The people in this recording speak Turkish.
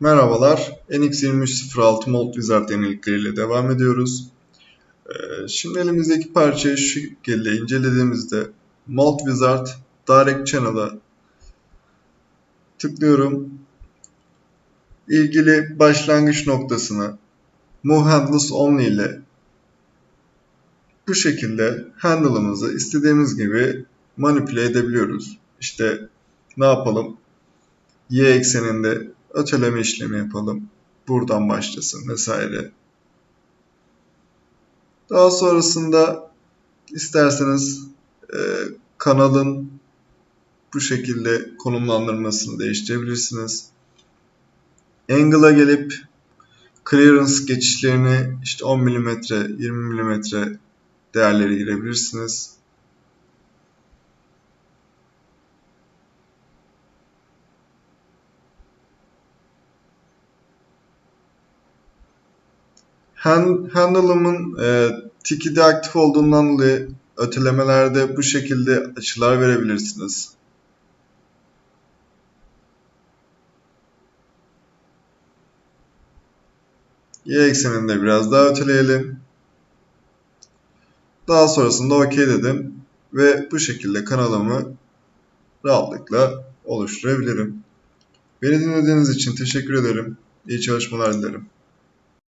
Merhabalar, NX2306 Molt Wizard yenilikleriyle devam ediyoruz. Ee, Şimdi elimizdeki parçayı şu şekilde incelediğimizde Molt Wizard Direct Channel'a tıklıyorum. İlgili başlangıç noktasını Move Handles Only ile bu şekilde handle'ımızı istediğimiz gibi manipüle edebiliyoruz. İşte ne yapalım? Y ekseninde öteleme işlemi yapalım. Buradan başlasın vesaire. Daha sonrasında isterseniz e, kanalın bu şekilde konumlandırmasını değiştirebilirsiniz. Angle'a gelip clearance geçişlerini işte 10 mm, 20 mm değerleri girebilirsiniz. Hand, e, tiki de aktif olduğundan dolayı ötelemelerde bu şekilde açılar verebilirsiniz. Y ekseninde biraz daha öteleyelim. Daha sonrasında OK dedim ve bu şekilde kanalımı rahatlıkla oluşturabilirim. Beni dinlediğiniz için teşekkür ederim. İyi çalışmalar dilerim.